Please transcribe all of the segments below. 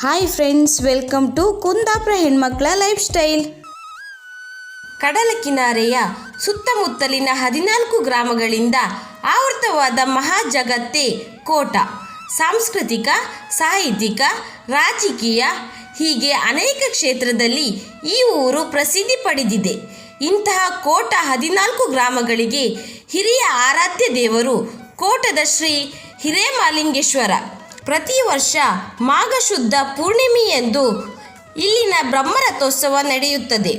Hi friends welcome to Kundapura ಹೆಣ್ಮಕ್ಳ life style ಕಡಲ ಕಿನಾರೆಯ ಸುತ್ತಮುತ್ತಲಿನ ಹದಿನಾಲ್ಕು ಗ್ರಾಮಗಳಿಂದ ಆವೃತವಾದ ಮಹಾ ಜಗತ್ತೇ ಕೋಟ. ಸಾಂಸ್ಕೃತಿಕ, ಸಾಹಿತ್ಯಿಕ, ರಾಜಕೀಯ ಹೀಗೆ ಅನೇಕ ಕ್ಷೇತ್ರದಲ್ಲಿ ಈ ಊರು ಪ್ರಸಿದ್ಧಿ ಪಡೆದಿದೆ. ಇಂತಹ ಕೋಟ ಹದಿನಾಲ್ಕು ಗ್ರಾಮಗಳಿಗೆ ಹಿರಿಯ ಆರಾಧ್ಯ ದೇವರು ಕೋಟದ ಶ್ರೀ ಹಿರೇಮಾಲಿಂಗೇಶ್ವರ. ಪ್ರತಿ ವರ್ಷ ಮಾಘ ಶುದ್ಧ ಪೂರ್ಣಿಮೆಯಂದು ಇಲ್ಲಿನ ಬ್ರಹ್ಮರಥೋತ್ಸವ ನಡೆಯುತ್ತದೆ.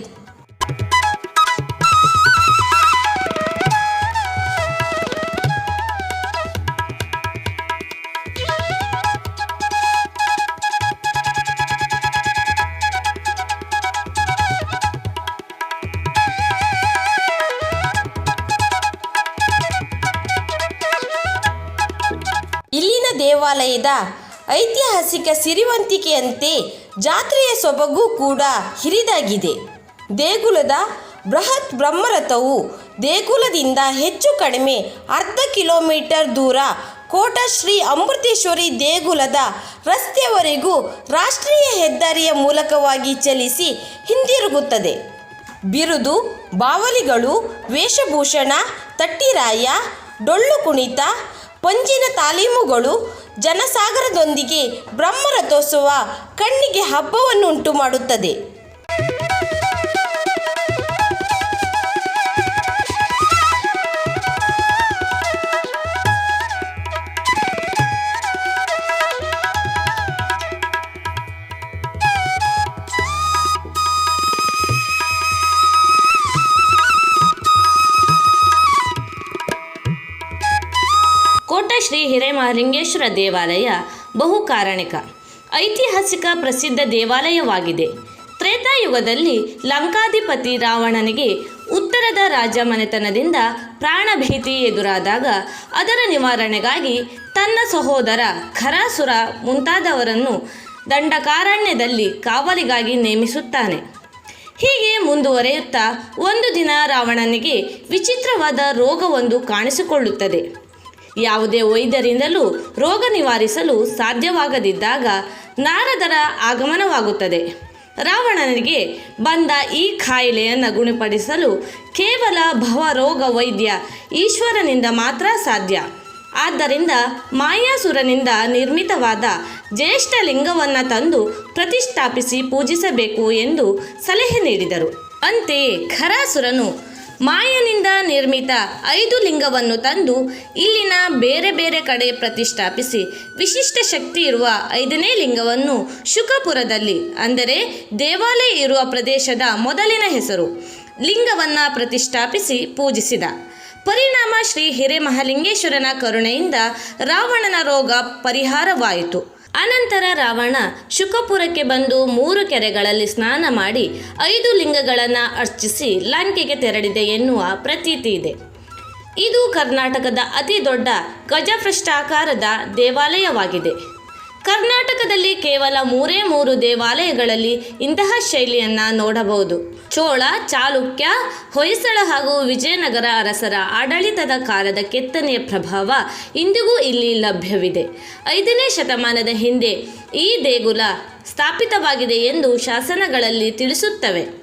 ದೇವಾಲಯದ ಐತಿಹಾಸಿಕ ಸಿರಿವಂತಿಕೆಯಂತೆ ಜಾತ್ರೆಯ ಸೊಬಗು ಕೂಡ ಹಿರಿದಾಗಿದೆ. ದೇಗುಲದ ಬೃಹತ್ ಬ್ರಹ್ಮರಥವು ದೇಗುಲದಿಂದ ಹೆಚ್ಚು ಕಡಿಮೆ ಅರ್ಧ ಕಿಲೋಮೀಟರ್ ದೂರ ಕೋಟ ಶ್ರೀ ಅಮೃತೇಶ್ವರಿ ದೇಗುಲದ ರಸ್ತೆಯವರೆಗೂ ರಾಷ್ಟ್ರೀಯ ಹೆದ್ದಾರಿಯ ಮೂಲಕವಾಗಿ ಚಲಿಸಿ ಹಿಂದಿರುಗುತ್ತದೆ. ಬಿರುದು, ಬಾವಲಿಗಳು, ವೇಷಭೂಷಣ, ತಟ್ಟಿರಾಯ, ಡೊಳ್ಳು ಕುಣಿತ, ಪಂಜಿನ ತಾಲೀಮುಗಳು ಜನಸಾಗರದೊಂದಿಗೆ ಬ್ರಹ್ಮರಥೋತ್ಸವ ಕಣ್ಣಿಗೆ ಹಬ್ಬವನ್ನುಂಟು ಮಾಡುತ್ತದೆ ಶ್ರೀ ಹಿರೇಮಹಲಿಂಗೇಶ್ವರ ದೇವಾಲಯ ಬಹುಕಾರಣಿಕ ಐತಿಹಾಸಿಕ ಪ್ರಸಿದ್ಧ ದೇವಾಲಯವಾಗಿದೆ. ತ್ರೇತಾಯುಗದಲ್ಲಿ ಲಂಕಾಧಿಪತಿ ರಾವಣನಿಗೆ ಉತ್ತರದ ರಾಜ ಮನೆತನದಿಂದ ಪ್ರಾಣಭೀತಿ ಎದುರಾದಾಗ ಅದರ ನಿವಾರಣೆಗಾಗಿ ತನ್ನ ಸಹೋದರ ಖರಾಸುರ ಮುಂತಾದವರನ್ನು ದಂಡಕಾರಣ್ಯದಲ್ಲಿ ಕಾವಲಿಗಾಗಿ ನೇಮಿಸುತ್ತಾನೆ. ಹೀಗೆ ಮುಂದುವರೆಯುತ್ತಾ ಒಂದು ದಿನ ರಾವಣನಿಗೆ ವಿಚಿತ್ರವಾದ ರೋಗವೊಂದು ಕಾಣಿಸಿಕೊಳ್ಳುತ್ತದೆ. ಯಾವುದೇ ವೈದ್ಯರಿಂದಲೂ ರೋಗ ನಿವಾರಿಸಲು ಸಾಧ್ಯವಾಗದಿದ್ದಾಗ ನಾರದರ ಆಗಮನವಾಗುತ್ತದೆ. ರಾವಣನಿಗೆ ಬಂದ ಈ ಕಾಯಿಲೆಯನ್ನು ಗುಣಪಡಿಸಲು ಕೇವಲ ಭವರೋಗ ವೈದ್ಯ ಈಶ್ವರನಿಂದ ಮಾತ್ರ ಸಾಧ್ಯ. ಆದ್ದರಿಂದ ಮಾಯಾಸುರನಿಂದ ನಿರ್ಮಿತವಾದ ಜ್ಯೇಷ್ಠ ಲಿಂಗವನ್ನು ತಂದು ಪ್ರತಿಷ್ಠಾಪಿಸಿ ಪೂಜಿಸಬೇಕು ಎಂದು ಸಲಹೆ ನೀಡಿದರು. ಅಂತೆಯೇ ಖರಾಸುರನು ಮಾಯನಿಂದ ನಿರ್ಮಿತ ಐದು ಲಿಂಗವನ್ನು ತಂದು ಇಲ್ಲಿನ ಬೇರೆ ಬೇರೆ ಕಡೆ ಪ್ರತಿಷ್ಠಾಪಿಸಿ ವಿಶಿಷ್ಟ ಶಕ್ತಿ ಇರುವ ಐದನೇ ಲಿಂಗವನ್ನು ಶುಕಪುರದಲ್ಲಿ, ಅಂದರೆ ದೇವಾಲಯ ಇರುವ ಪ್ರದೇಶದ ಮೊದಲಿನ ಹೆಸರು, ಲಿಂಗವನ್ನು ಪ್ರತಿಷ್ಠಾಪಿಸಿ ಪೂಜಿಸಿದ. ಪರಿಣಾಮ ಶ್ರೀ ಹಿರೇಮಹಾಲಿಂಗೇಶ್ವರನ ಕರುಣೆಯಿಂದ ರಾವಣನ ರೋಗ ಪರಿಹಾರವಾಯಿತು. ಅನಂತರ ರಾವಣ ಶುಕಪುರಕ್ಕೆ ಬಂದು ಮೂರು ಕೆರೆಗಳಲ್ಲಿ ಸ್ನಾನ ಮಾಡಿ ಐದು ಲಿಂಗಗಳನ್ನು ಅರ್ಚಿಸಿ ಲಂಕೆಗೆ ತೆರಳಿದೆ ಎನ್ನುವ ಪ್ರತೀತಿ ಇದೆ. ಇದು ಕರ್ನಾಟಕದ ಅತಿ ದೊಡ್ಡ ಗಜಪೃಷ್ಠಾಕಾರದ ದೇವಾಲಯವಾಗಿದೆ. ಕರ್ನಾಟಕದಲ್ಲಿ ಕೇವಲ ಮೂರೇ ಮೂರು ದೇವಾಲಯಗಳಲ್ಲಿ ಇಂತಹ ಶೈಲಿಯನ್ನು ನೋಡಬಹುದು. ಚೋಳ, ಚಾಲುಕ್ಯ, ಹೊಯ್ಸಳ ಹಾಗೂ ವಿಜಯನಗರ ಅರಸರ ಆಡಳಿತದ ಕಾಲದ ಕೆತ್ತನೆಯ ಪ್ರಭಾವ ಇಂದಿಗೂ ಇಲ್ಲಿ ಲಭ್ಯವಿದೆ. ಐದನೇ ಶತಮಾನದ ಹಿಂದೆ ಈ ದೇಗುಲ ಸ್ಥಾಪಿತವಾಗಿದೆ ಎಂದು ಶಾಸನಗಳಲ್ಲಿ ತಿಳಿಸುತ್ತವೆ.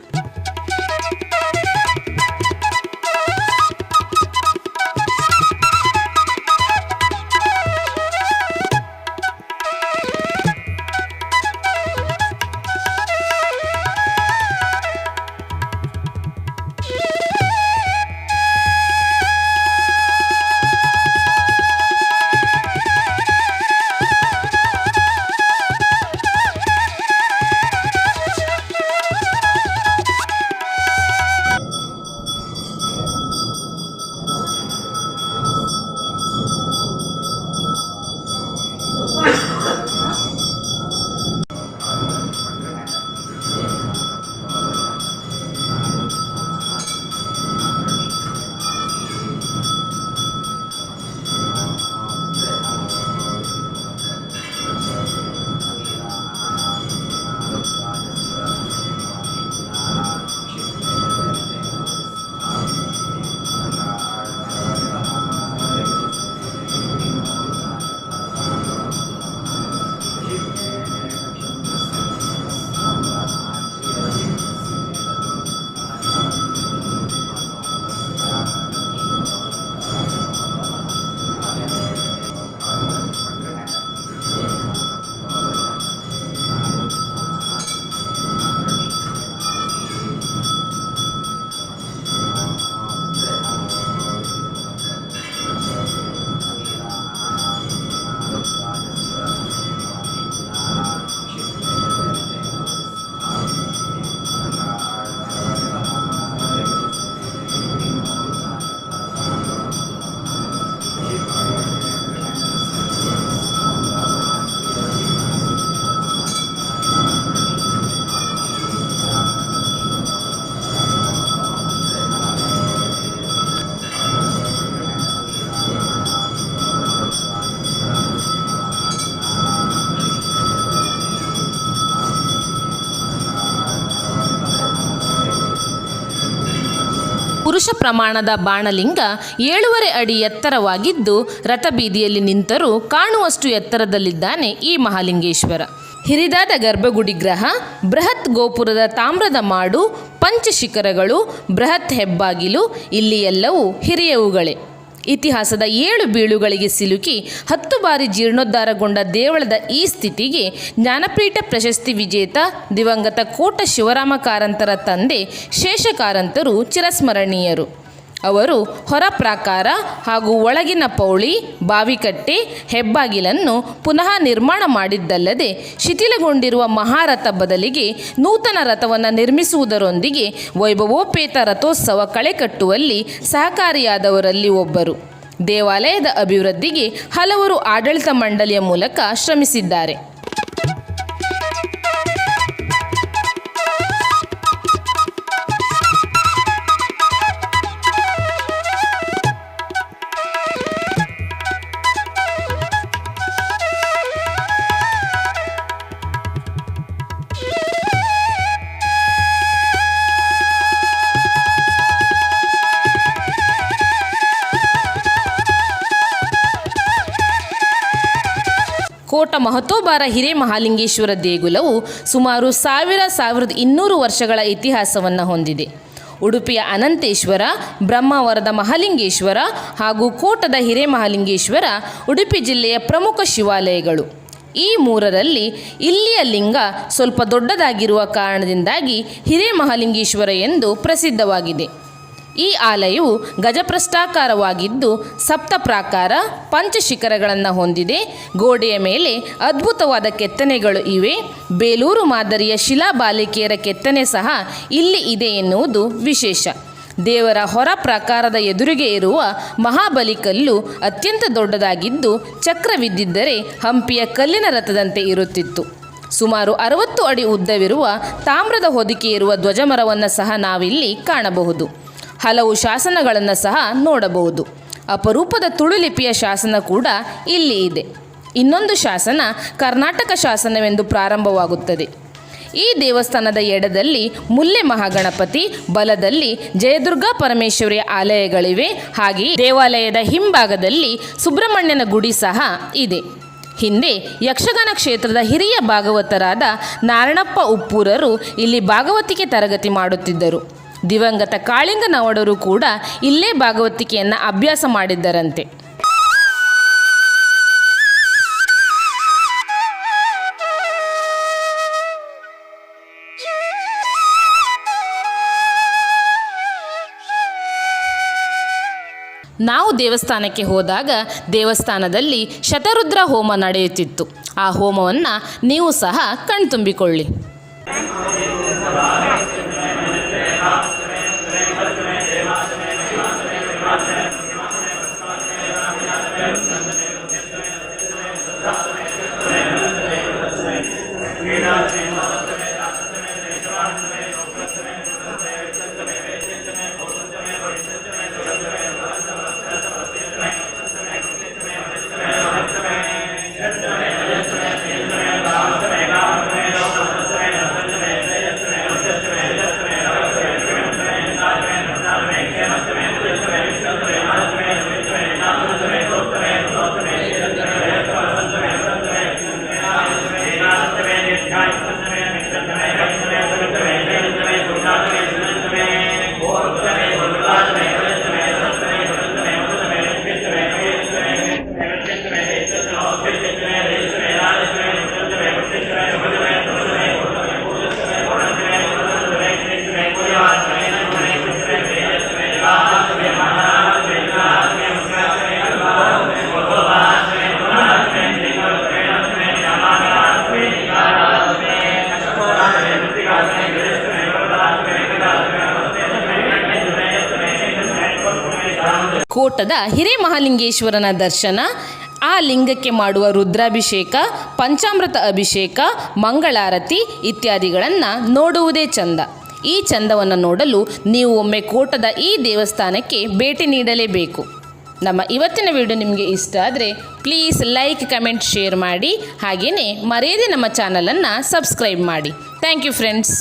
ಪ್ರಮಾಣದ ಬಾಣಲಿಂಗ ಏಳೂವರೆ ಅಡಿ ಎತ್ತರವಾಗಿದ್ದು ರಥಬೀದಿಯಲ್ಲಿ ನಿಂತರೂ ಕಾಣುವಷ್ಟು ಎತ್ತರದಲ್ಲಿದ್ದಾನೆ ಈ ಮಹಾಲಿಂಗೇಶ್ವರ. ಹಿರಿದಾದ ಗರ್ಭಗುಡಿ ಗ್ರಹ, ಬೃಹತ್ ಗೋಪುರದ ತಾಮ್ರದ ಮಾಡು, ಪಂಚಶಿಖರಗಳು, ಬೃಹತ್ ಹೆಬ್ಬಾಗಿಲು, ಇಲ್ಲಿ ಎಲ್ಲವೂ ಹಿರಿಯವುಗಳೇ. ಇತಿಹಾಸದ ಏಳು ಬೀಳುಗಳಿಗೆ ಸಿಲುಕಿ ಹತ್ತು ಬಾರಿ ಜೀರ್ಣೋದ್ಧಾರಗೊಂಡ ದೇವಳದ ಈ ಸ್ಥಿತಿಗೆ ಜ್ಞಾನಪೀಠ ಪ್ರಶಸ್ತಿ ವಿಜೇತ ದಿವಂಗತ ಕೋಟ ಶಿವರಾಮ ಕಾರಂತರ ತಂದೆ ಶೇಷಕಾರಂತರು ಚಿರಸ್ಮರಣೀಯರು. ಅವರು ಹೊರ ಪ್ರಾಕಾರ ಹಾಗೂ ಒಳಗಿನ ಪೌಳಿ, ಬಾವಿಕಟ್ಟೆ, ಹೆಬ್ಬಾಗಿಲನ್ನು ಪುನಃ ನಿರ್ಮಾಣ ಮಾಡಿದ್ದಲ್ಲದೆ ಶಿಥಿಲಗೊಂಡಿರುವ ಮಹಾರಥ ಬದಲಿಗೆ ನೂತನ ರಥವನ್ನು ನಿರ್ಮಿಸುವುದರೊಂದಿಗೆ ವೈಭವೋಪೇತ ರಥೋತ್ಸವ ಕಳೆಕಟ್ಟುವಲ್ಲಿ ಸಹಕಾರಿಯಾದವರಲ್ಲಿ ಒಬ್ಬರು. ದೇವಾಲಯದ ಅಭಿವೃದ್ಧಿಗೆ ಹಲವರು ಆಡಳಿತ ಮಂಡಳಿಯ ಮೂಲಕ ಶ್ರಮಿಸಿದ್ದಾರೆ. ಕೋಟ ಮಹತೋಬಾರ ಹಿರೇಮಹಾಲಿಂಗೇಶ್ವರ ದೇಗುಲವು ಸುಮಾರು ಸಾವಿರ ಸಾವಿರದ ಇನ್ನೂರು ವರ್ಷಗಳ ಇತಿಹಾಸವನ್ನು ಹೊಂದಿದೆ. ಉಡುಪಿಯ ಅನಂತೇಶ್ವರ, ಬ್ರಹ್ಮಾವರದ ಮಹಾಲಿಂಗೇಶ್ವರ ಹಾಗೂ ಕೋಟದ ಹಿರೇಮಹಾಲಿಂಗೇಶ್ವರ ಉಡುಪಿ ಜಿಲ್ಲೆಯ ಪ್ರಮುಖ ಶಿವಾಲಯಗಳು. ಈ ಮೂರರಲ್ಲಿ ಇಲ್ಲಿಯ ಲಿಂಗ ಸ್ವಲ್ಪ ದೊಡ್ಡದಾಗಿರುವ ಕಾರಣದಿಂದಾಗಿ ಹಿರೇಮಹಾಲಿಂಗೇಶ್ವರ ಎಂದು ಪ್ರಸಿದ್ಧವಾಗಿದೆ. ಈ ಆಲಯವು ಗಜಪ್ರಷ್ಟಾಕಾರವಾಗಿದ್ದು ಸಪ್ತ ಪ್ರಾಕಾರ ಪಂಚಶಿಖರಗಳನ್ನು ಹೊಂದಿದೆ. ಗೋಡೆಯ ಮೇಲೆ ಅದ್ಭುತವಾದ ಕೆತ್ತನೆಗಳು ಇವೆ. ಬೇಲೂರು ಮಾದರಿಯ ಶಿಲಾಬಾಲಿಕೆಯರ ಕೆತ್ತನೆ ಸಹ ಇಲ್ಲಿ ಇದೆ ಎನ್ನುವುದು ವಿಶೇಷ. ದೇವರ ಹೊರ ಪ್ರಾಕಾರದ ಎದುರಿಗೆ ಇರುವ ಮಹಾಬಲಿ ಕಲ್ಲು ಅತ್ಯಂತ ದೊಡ್ಡದಾಗಿದ್ದು ಚಕ್ರವಿದ್ದಿದ್ದರೆ ಹಂಪಿಯ ಕಲ್ಲಿನ ರಥದಂತೆ ಇರುತ್ತಿತ್ತು. ಸುಮಾರು ಅರವತ್ತು ಅಡಿ ಉದ್ದವಿರುವ ತಾಮ್ರದ ಹೊದಿಕೆ ಇರುವ ಧ್ವಜಮರವನ್ನು ಸಹ ನಾವಿಲ್ಲಿ ಕಾಣಬಹುದು. ಹಲವು ಶಾಸನಗಳನ್ನು ಸಹ ನೋಡಬಹುದು. ಅಪರೂಪದ ತುಳುಲಿಪಿಯ ಶಾಸನ ಕೂಡ ಇಲ್ಲಿ ಇದೆ. ಇನ್ನೊಂದು ಶಾಸನ ಕರ್ನಾಟಕ ಶಾಸನವೆಂದು ಪ್ರಾರಂಭವಾಗುತ್ತದೆ. ಈ ದೇವಸ್ಥಾನದ ಎಡದಲ್ಲಿ ಮುಲ್ಲೆ ಮಹಾಗಣಪತಿ, ಬಲದಲ್ಲಿ ಜಯದುರ್ಗಾ ಪರಮೇಶ್ವರಿಯ ಆಲಯಗಳಿವೆ. ಹಾಗೆಯೇ ದೇವಾಲಯದ ಹಿಂಭಾಗದಲ್ಲಿ ಸುಬ್ರಹ್ಮಣ್ಯನ ಗುಡಿ ಸಹ ಇದೆ. ಹಿಂದೆ ಯಕ್ಷಗಾನ ಕ್ಷೇತ್ರದ ಹಿರಿಯ ಭಾಗವತರಾದ ನಾರಣಪ್ಪ ಉಪ್ಪೂರರು ಇಲ್ಲಿ ಭಾಗವತಿಕೆ ತರಗತಿ ಮಾಡುತ್ತಿದ್ದರು. ದಿವಂಗತ ಕಾಳಿಂಗನವಡರು ಕೂಡ ಇಲ್ಲೇ ಭಾಗವತಿಕೆಯನ್ನು ಅಭ್ಯಾಸ ಮಾಡಿದ್ದರಂತೆ. ನಾವು ದೇವಸ್ಥಾನಕ್ಕೆ ಹೋದಾಗ ದೇವಸ್ಥಾನದಲ್ಲಿ ಶತರುದ್ರ ಹೋಮ ನಡೆಯುತ್ತಿತ್ತು. ಆ ಹೋಮವನ್ನು ನೀವು ಸಹ ಕಣ್ತುಂಬಿಕೊಳ್ಳಿ. ಕೋಟದ ಹಿರೇಮಹಾಲಿಂಗೇಶ್ವರನ ದರ್ಶನ, ಆ ಲಿಂಗಕ್ಕೆ ಮಾಡುವ ರುದ್ರಾಭಿಷೇಕ, ಪಂಚಾಮೃತ ಅಭಿಷೇಕ, ಮಂಗಳಾರತಿ ಇತ್ಯಾದಿಗಳನ್ನು ನೋಡುವುದೇ ಚಂದ. ಈ ಚಂದವನ್ನು ನೋಡಲು ನೀವು ಒಮ್ಮೆ ಕೋಟದ ಈ ದೇವಸ್ಥಾನಕ್ಕೆ ಭೇಟಿ ನೀಡಲೇಬೇಕು. ನಮ್ಮ ಇವತ್ತಿನ ವಿಡಿಯೋ ನಿಮಗೆ ಇಷ್ಟ ಆದರೆ ಪ್ಲೀಸ್ ಲೈಕ್ ಕಮೆಂಟ್ ಶೇರ್ ಮಾಡಿ ಹಾಗೆಯೇ ಮರೆಯದೆ ನಮ್ಮ ಚಾನಲನ್ನು ಸಬ್ಸ್ಕ್ರೈಬ್ ಮಾಡಿ. Thank you friends